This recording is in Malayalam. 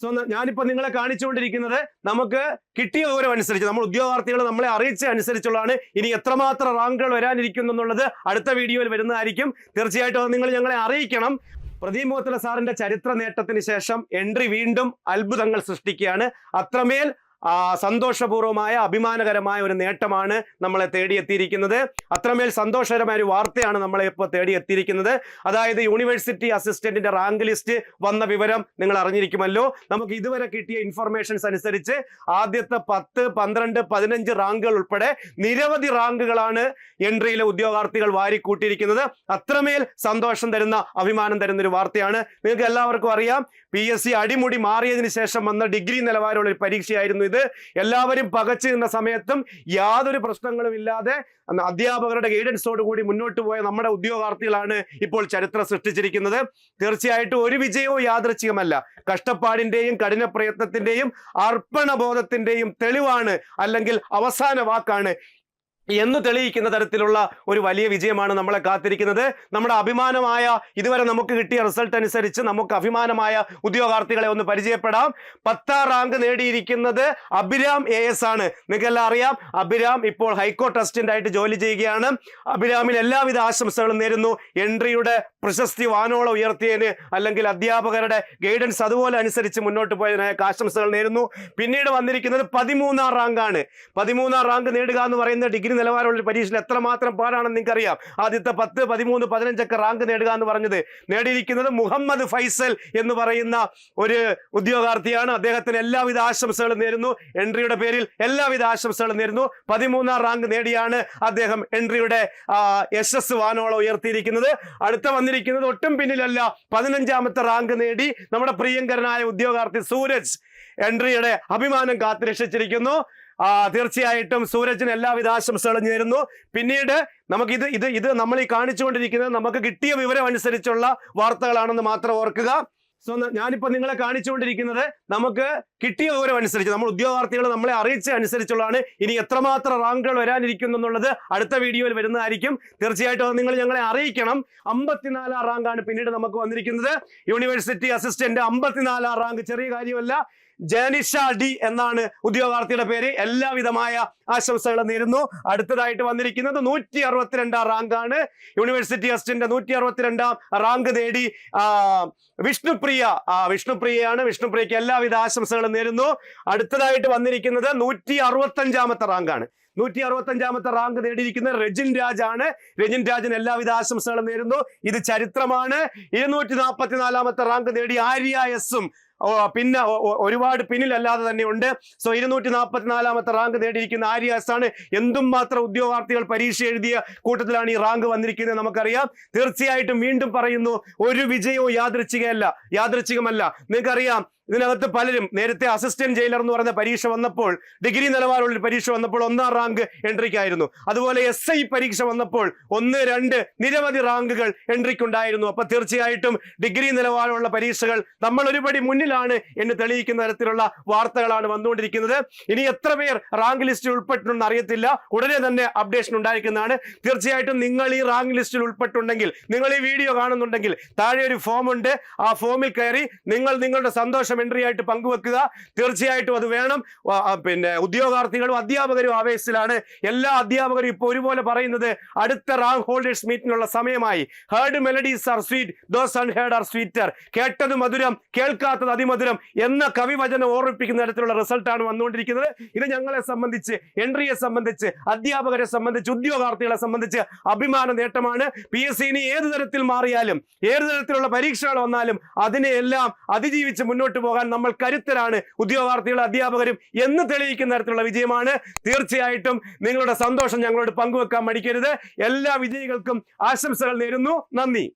സോ ഞാനിപ്പോ നിങ്ങളെ കാണിച്ചുകൊണ്ടിരിക്കുന്നത് നമുക്ക് കിട്ടിയ വിവരം അനുസരിച്ച് നമ്മൾ ഉദ്യോഗാർത്ഥികൾ നമ്മളെ അറിയിച്ച അനുസരിച്ചുള്ളതാണ് ഇനി എത്രമാത്രം റാങ്കുകൾ വരാനിരിക്കുന്നു എന്നുള്ളത് അടുത്ത വീഡിയോയിൽ വരുന്നതായിരിക്കും. തീർച്ചയായിട്ടും നിങ്ങൾ ഞങ്ങളെ അറിയിക്കണം. പ്രദീപ് മോത്തല സാറിന്റെ ചരിത്ര നേട്ടത്തിന് ശേഷം എൻട്രി വീണ്ടും അത്ഭുതങ്ങൾ സൃഷ്ടിക്കുകയാണ്. അത്രമേൽ ആ, സന്തോഷപൂർവമായ അഭിമാനകരമായ ഒരു നേട്ടമാണ് നമ്മളെ തേടിയെത്തിയിരിക്കുന്നത്. അത്രമേൽ സന്തോഷകരമായ ഒരു വാർത്തയാണ് നമ്മളെ ഇപ്പോൾ തേടിയെത്തിയിരിക്കുന്നത്. അതായത് യൂണിവേഴ്സിറ്റി അസിസ്റ്റന്റിന്റെ റാങ്ക് ലിസ്റ്റ് വന്ന വിവരം നിങ്ങൾ അറിഞ്ഞിരിക്കുമല്ലോ. നമുക്ക് ഇതുവരെ കിട്ടിയ ഇൻഫർമേഷൻസ് അനുസരിച്ച് ആദ്യത്തെ പത്ത് പന്ത്രണ്ട് പതിനഞ്ച് റാങ്കുകൾ ഉൾപ്പെടെ നിരവധി റാങ്കുകളാണ് എൻട്രിയിലെ ഉദ്യോഗാർത്ഥികൾ വാരിക്കൂട്ടിയിരിക്കുന്നത്. അത്രമേൽ സന്തോഷം തരുന്ന അഭിമാനം തരുന്ന ഒരു വാർത്തയാണ്. നിങ്ങൾക്ക് എല്ലാവർക്കും അറിയാം. പി അടിമുടി മാറിയതിനു ശേഷം വന്ന ഡിഗ്രി നിലവാരമുള്ള ഒരു പരീക്ഷയായിരുന്നു ഇത് എല്ലാവരും പകച്ചു നിന്ന സമയത്തും യാതൊരു പ്രശ്നങ്ങളും ഇല്ലാതെ അധ്യാപകരുടെ ഗൈഡൻസോട് കൂടി മുന്നോട്ട് പോയ നമ്മുടെ ഉദ്യോഗാർത്ഥികളാണ് ഇപ്പോൾ ചരിത്രം സൃഷ്ടിച്ചിരിക്കുന്നത്. തീർച്ചയായിട്ടും ഒരു വിജയവും യാദൃച്ഛികമല്ല. കഷ്ടപ്പാടിന്റെയും കഠിന പ്രയത്നത്തിന്റെയും അർപ്പണബോധത്തിന്റെയും തെളിവാണ് അല്ലെങ്കിൽ അവസാന വാക്കാണ് എന്ന് തെളിയിക്കുന്ന തരത്തിലുള്ള ഒരു വലിയ വിജയമാണ് നമ്മളെ കാത്തിരിക്കുന്നത്. നമ്മുടെ അഭിമാനമായ ഇതുവരെ നമുക്ക് കിട്ടിയ റിസൾട്ട് അനുസരിച്ച് നമുക്ക് അഭിമാനമായ ഉദ്യോഗാർത്ഥികളെ ഒന്ന് പരിചയപ്പെടാം. പത്താം റാങ്ക് നേടിയിരിക്കുന്നത് അഭിരാം എ എസ് ആണ്. നിങ്ങൾക്കെല്ലാം അറിയാം അഭിരാം ഇപ്പോൾ ഹൈക്കോർട്ട് അസിസ്റ്റന്റ് ആയിട്ട് ജോലി ചെയ്യുകയാണ്. അഭിരാമിന് എല്ലാവിധ ആശംസകളും നേരുന്നു. എൻട്രിയുടെ പ്രശസ്തി വാനോളം ഉയർത്തിയതിന് അല്ലെങ്കിൽ അധ്യാപകരുടെ ഗൈഡൻസ് അതുപോലെ അനുസരിച്ച് മുന്നോട്ട് പോയതിനായ ആശംസകൾ നേരുന്നു. പിന്നീട് വന്നിരിക്കുന്നത് പതിമൂന്നാം റാങ്കാണ് പതിമൂന്നാം റാങ്ക് നേടുക എന്ന് പറയുന്ന ഡിഗ്രി നിലവാരമുള്ള ഒരു പരീക്ഷയിൽ എത്രമാത്രം പാടാണെന്ന് നിങ്ങൾക്കറിയാം. ആദ്യത്തെ പത്ത് പതിമൂന്ന് പതിനഞ്ചൊക്കെ റാങ്ക് നേടുക എന്ന് പറഞ്ഞത് നേടിയിരിക്കുന്നത് മുഹമ്മദ് ഫൈസൽ എന്ന് പറയുന്ന ഒരു ഉദ്യോഗാർത്ഥിയാണ്. അദ്ദേഹത്തിന് എല്ലാവിധ ആശംസകളും നേരുന്നു. എൻട്രിയുടെ പേരിൽ എല്ലാവിധ ആശംസകളും നേരുന്നു. പതിമൂന്നാം റാങ്ക് നേടിയാണ് അദ്ദേഹം എൻട്രിയുടെ യശ് യശസ് വാനോളം ഉയർത്തിയിരിക്കുന്നത്. അടുത്ത വന്നിരിക്കുന്നത് ഒട്ടും പിന്നിലല്ല പതിനഞ്ചാമത്തെ റാങ്ക് നേടി നമ്മുടെ പ്രിയങ്കരനായ ഉദ്യോഗാർത്ഥി സൂരജ് എൻട്രിയുടെ അഭിമാനം കാത്തുരക്ഷിച്ചിരിക്കുന്നു. തീർച്ചയായിട്ടും സൂരജിന് എല്ലാവിധ ആശംസകളും നേരുന്നു. പിന്നീട് നമുക്ക് ഇത് ഇത് ഇത് നമ്മൾ ഈ കാണിച്ചുകൊണ്ടിരിക്കുന്നത് നമുക്ക് കിട്ടിയ വിവരം അനുസരിച്ചുള്ള വാർത്തകളാണെന്ന് മാത്രം ഓർക്കുക. സോ ഞാനിപ്പോ നിങ്ങളെ കാണിച്ചുകൊണ്ടിരിക്കുന്നത് നമുക്ക് കിട്ടിയ വിവരം അനുസരിച്ച് നമ്മൾ ഉദ്യോഗാർത്ഥികൾ നമ്മളെ അറിയിച്ച അനുസരിച്ചുള്ളതാണ്. ഇനി എത്രമാത്രം റാങ്കുകൾ വരാനിരിക്കുന്നു എന്നുള്ളത് അടുത്ത വീഡിയോയിൽ വരുന്നതായിരിക്കും. തീർച്ചയായിട്ടും നിങ്ങൾ ഞങ്ങളെ അറിയിക്കണം. അമ്പത്തിനാലാം റാങ്കാണ് പിന്നീട് നമുക്ക് വന്നിരിക്കുന്നത്. യൂണിവേഴ്സിറ്റി അസിസ്റ്റന്റ് അമ്പത്തിനാലാം റാങ്ക്. ചെറിയ കാര്യമല്ല. ജാനിഷ ഡി എന്നാണ് ഉദ്യോഗാർത്ഥിയുടെ പേര്. എല്ലാവിധമായ ആശംസകളും നേരുന്നു. അടുത്തതായിട്ട് വന്നിരിക്കുന്നത് നൂറ്റി അറുപത്തിരണ്ടാം റാങ്കാണ്. യൂണിവേഴ്സിറ്റി അസിസ്റ്റന്റ് നൂറ്റി അറുപത്തിരണ്ടാം റാങ്ക് നേടി വിഷ്ണുപ്രിയ. ആ വിഷ്ണുപ്രിയയാണ്. വിഷ്ണുപ്രിയക്ക് എല്ലാവിധ ആശംസകളും നേരുന്നു. അടുത്തതായിട്ട് വന്നിരിക്കുന്നത് നൂറ്റി അറുപത്തഞ്ചാമത്തെ റാങ്കാണ്. നൂറ്റി അറുപത്തഞ്ചാമത്തെ റാങ്ക് നേടിയിരിക്കുന്ന രജിൻ രാജ് ആണ് രജിൻ രാജിന് എല്ലാവിധ ആശംസകളും നേരുന്നു. ഇത് ചരിത്രമാണ്. ഇരുന്നൂറ്റി നാൽപ്പത്തിനാലാമത്തെ റാങ്ക് നേടി ആര്യ എസും പിന്നെ ഒരുപാട് പിന്നിലല്ലാതെ തന്നെ ഉണ്ട്. സോ ഇരുന്നൂറ്റി നാൽപ്പത്തിനാലാമത്തെ റാങ്ക് നേടിയിരിക്കുന്ന ആര്യാസ് ആണ്. എന്തും മാത്രം ഉദ്യോഗാർത്ഥികൾ പരീക്ഷ എഴുതിയ കൂട്ടത്തിലാണ് ഈ റാങ്ക് വന്നിരിക്കുന്നത് നമുക്കറിയാം. തീർച്ചയായിട്ടും വീണ്ടും പറയുന്നു ഒരു വിജയവും യാദൃച്ഛികമല്ല യാദൃച്ഛികമല്ല. നിങ്ങൾക്കറിയാം ഇതിനകത്ത് പലരും നേരത്തെ അസിസ്റ്റന്റ് ജയിലർ എന്ന് പറയുന്ന പരീക്ഷ വന്നപ്പോൾ ഡിഗ്രി നിലവാരമുള്ള പരീക്ഷ വന്നപ്പോൾ ഒന്നാം റാങ്ക് എൻട്രിക്കായിരുന്നു അതുപോലെ എസ് ഐ പരീക്ഷ വന്നപ്പോൾ ഒന്ന് രണ്ട് നിരവധി റാങ്കുകൾ എൻട്രിക്കുണ്ടായിരുന്നു അപ്പൊ തീർച്ചയായിട്ടും ഡിഗ്രി നിലവാരമുള്ള പരീക്ഷകൾ നമ്മൾ ഒരുപടി മുന്നിലാണ് എന്ന് തെളിയിക്കുന്ന തരത്തിലുള്ള വാർത്തകളാണ് വന്നുകൊണ്ടിരിക്കുന്നത്. ഇനി എത്ര പേർ റാങ്ക് ലിസ്റ്റിൽ ഉൾപ്പെട്ടിട്ടുണ്ടെന്ന് അറിയത്തില്ല. ഉടനെ തന്നെ അപ്ഡേഷൻ ഉണ്ടായിരിക്കുന്നതാണ്. തീർച്ചയായിട്ടും നിങ്ങൾ ഈ റാങ്ക് ലിസ്റ്റിൽ ഉൾപ്പെട്ടുണ്ടെങ്കിൽ നിങ്ങൾ ഈ വീഡിയോ കാണുന്നുണ്ടെങ്കിൽ താഴെ ഒരു ഫോം ഉണ്ട്. ആ ഫോമിൽ കയറി നിങ്ങൾ നിങ്ങളുടെ സന്തോഷം എൻട്രി ആയിട്ട് പങ്കുവെക്കുക. തീർച്ചയായിട്ടും അത് വേണം. പിന്നെ ഉദ്യോഗാർത്ഥികളും അധ്യാപകരും ആവേശത്തിലാണ്. എല്ലാ അധ്യാപകരും ഇപ്പോൾ ഒരുപോലെ പറയുന്നത് അടുത്ത റാങ്ക് ഹോൾഡേഴ്സ് മീറ്റിനുള്ള സമയമായി. Heard melodies are sweet those unheard are sweeter കേട്ടത് മധുരം കേൾക്കാത്തത് അതിമധുരം എന്ന കവിവചനം ഓർമ്മിപ്പിക്കുന്ന തരത്തിലുള്ള റിസൾട്ടാണ് വന്നുകൊണ്ടിരിക്കുന്നത്. ഇത് ഞങ്ങളെ സംബന്ധിച്ച് എൻട്രിയെ സംബന്ധിച്ച് അധ്യാപകരെ സംബന്ധിച്ച് ഉദ്യോഗാർത്ഥികളെ സംബന്ധിച്ച് അഭിമാന നേട്ടമാണ്. പി എസ് സിനി ഏത് തരത്തിൽ മാറിയാലും ഏത് തരത്തിലുള്ള പരീക്ഷകൾ വന്നാലും അതിനെയെല്ലാം അതിജീവിച്ച് മുന്നോട്ട് പോകാൻ നമ്മൾ കരുത്തരാണ്. ഉദ്യോഗാർത്ഥികളും അധ്യാപകരും എന്ന് തെളിയിക്കുന്ന തരത്തിലുള്ള വിജയമാണ്. തീർച്ചയായിട്ടും നിങ്ങളുടെ സന്തോഷം ഞങ്ങളോട് പങ്കുവെക്കാൻ മടിക്കരുത്. എല്ലാ വിജയികൾക്കും ആശംസകൾ നേരുന്നു. നന്ദി.